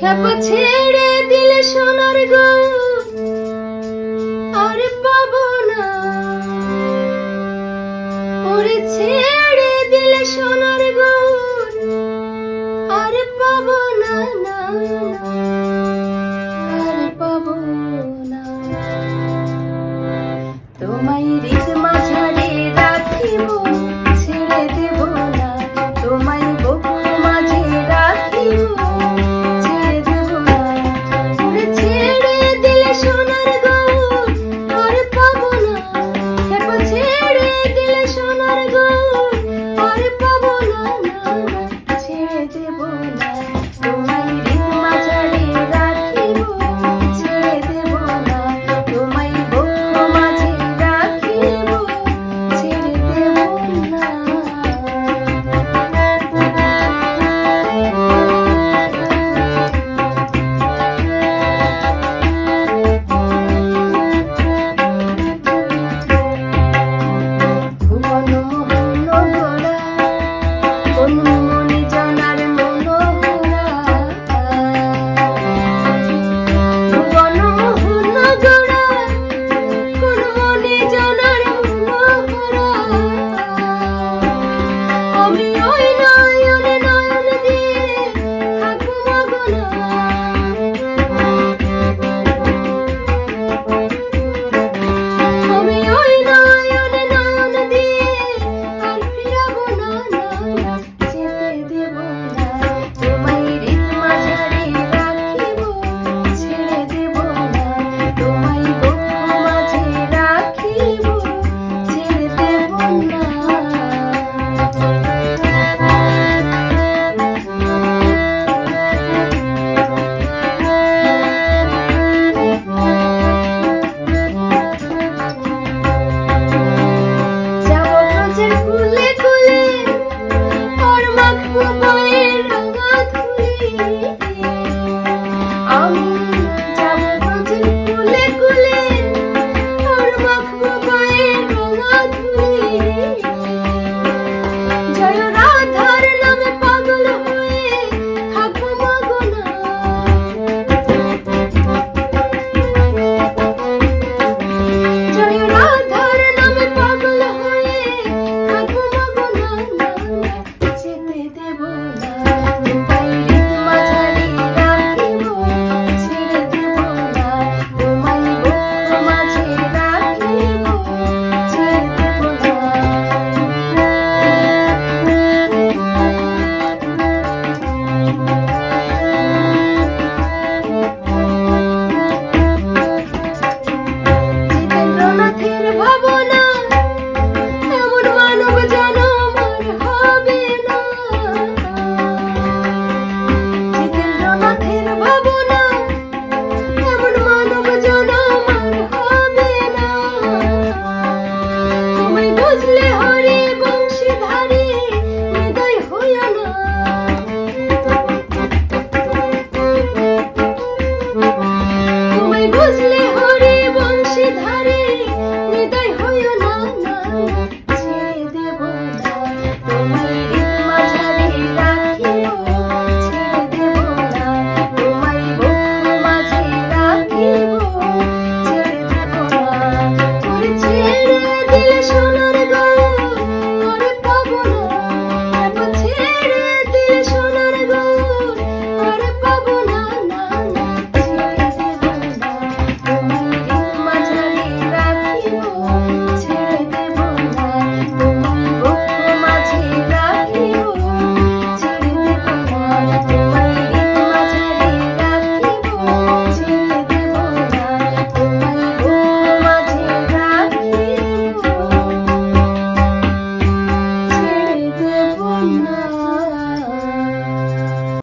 খেপা ছেড়ে দিলে সোনার গো, আর পাব না। ওরে ছেড়ে দিলে সোনার গো, আর পাব না না।